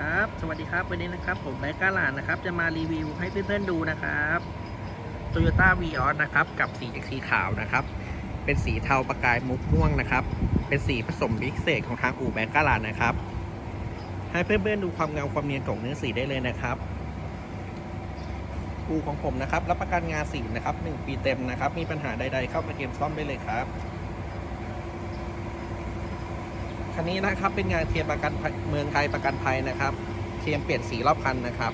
ครับ สวัสดีครับ วันนี้นะครับ ผมแบงค์กาลานนะครับ จะมารีวิวให้เพื่อนๆดูนะครับ Toyota v ีออสนะครับ กับสีสีขาวนะครับ เป็นสีเทาประกายมุกม่วงนะครับ เป็นสีผสมพิเศษของทางอู่แบงค์กาลานนะครับ ให้เพื่อนๆดูความเงาความเนียนของเนื้อสีได้เลยนะครับ อู่ของผมนะครับ รับประกันงานสีนะครับ1ปีเต็มนะครับ มีปัญหาใดๆเข้ามาเกมซ่อมได้เลยครับ คันนี้นะครับเป็นงานเคลมประกันเมืองไทยประกันภัยนะครับเคลมเปลี่ยนสีรอบคันนะครับ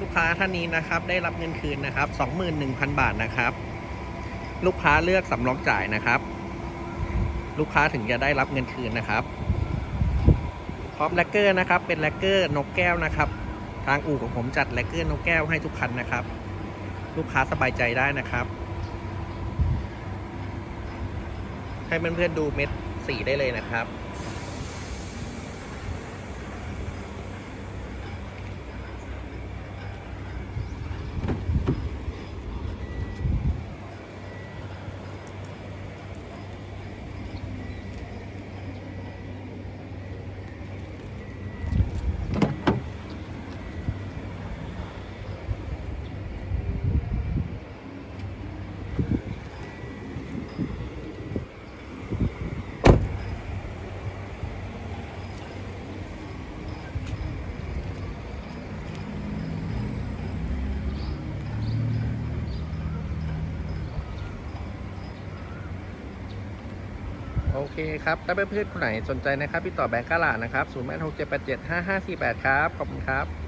ลูกค้าท่านนี้นะครับได้รับเงินคืนนะครับ 21,000 บาทนะครับ ลูกค้าเลือกสำรองจ่ายนะครับ ลูกค้าถึงจะได้รับเงินคืนนะครับพร้อมแลกเกอร์นะครับเป็นแลกเกอร์นกแก้วนะครับ ทางอู่ของผมจัดแลกเกอร์นกแก้วให้ทุกคันนะครับ ลูกค้าสบายใจได้นะครับ ให้เพื่อนๆดูเม็ด 4 ได้เลยนะครับ โอเคครับถ้าเพื่อนๆคนไหนสนใจนะครับติดต่อแบงก์กาลานะครับ 0 6 7 8 7 5 5 4 8 ครับ ขอบคุณครับ